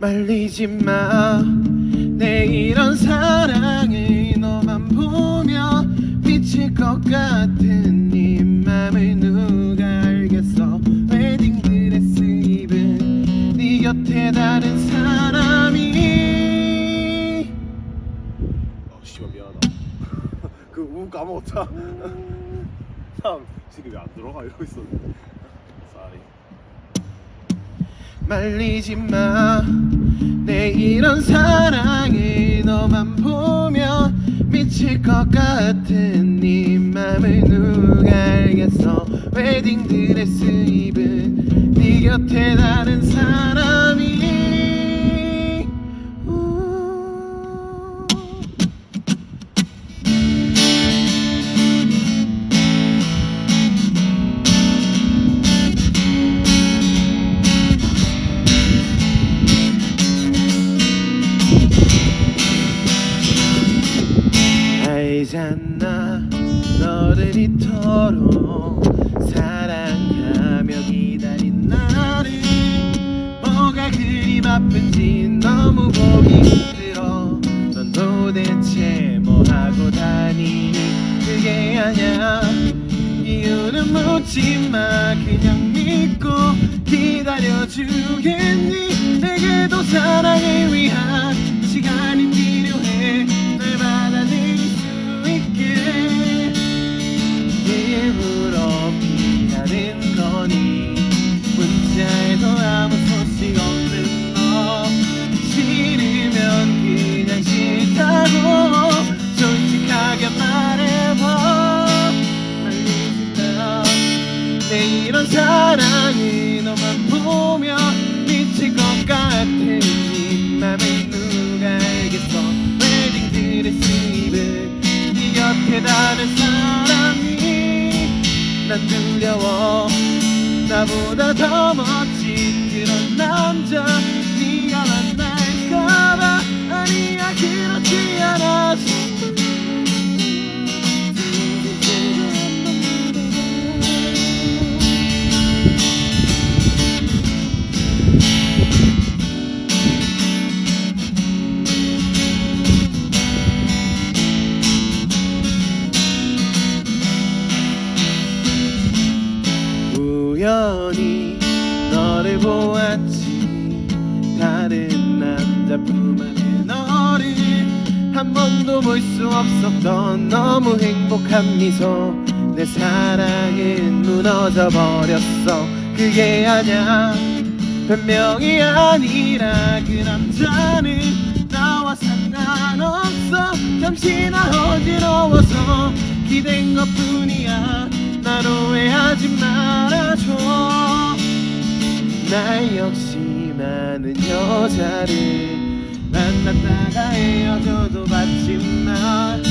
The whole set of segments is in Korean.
말리지 마 내 이런 사랑을 너만 보면 미칠 것 같은 네 맘을 누가 알겠어? 웨딩드레스 입은 네 곁에 다른 사람이. 어 씨발 미안하다. 그우 까먹었다 다음 지금 왜 안 들어가? 이러고 있었는데. 쏘리 말리지 마 내 이런 사랑을 너만 보면 미칠 것 같은 네 맘을 누가 알겠어? 웨딩드레스 입은 네 곁에 다른 사람 알잖아 너를 이토록 사랑하며 기다린 나를. 뭐가 그리 바쁜지 너무 보기 힘들어. 넌 도대체 뭐하고 다니니? 그게 아냐 이유는 묻지마. 그냥 믿고 기다려주겠니? 내게도 사랑을 네 맘을 누가 알겠어? 웨딩드레스 입은 네 곁에 다른 사람이 난 두려워. 나보다 더 멋진 그런 남 안에 너를 한 번도 볼 수 없었던 너무 행복한 미소. 내 사랑은 무너져 버렸어. 그게 아냐 변명이 아니라 그 남자는 나와 상관없어. 잠시나 어지러워서 기댄 것 뿐이야. 날 오해하지 말아줘. 나 역시 많은 여자를 만났다가 헤어져도 받지만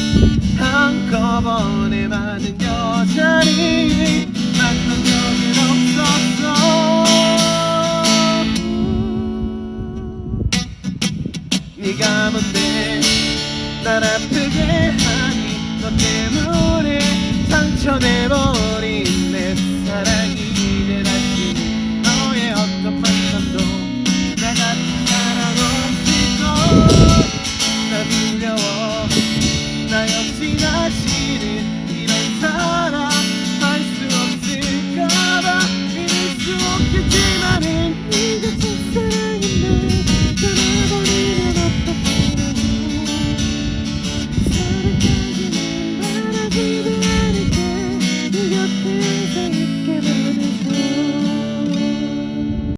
한꺼번에 많은 여자를 만난 적은 없었어. 네가 뭔데 날 아프 역시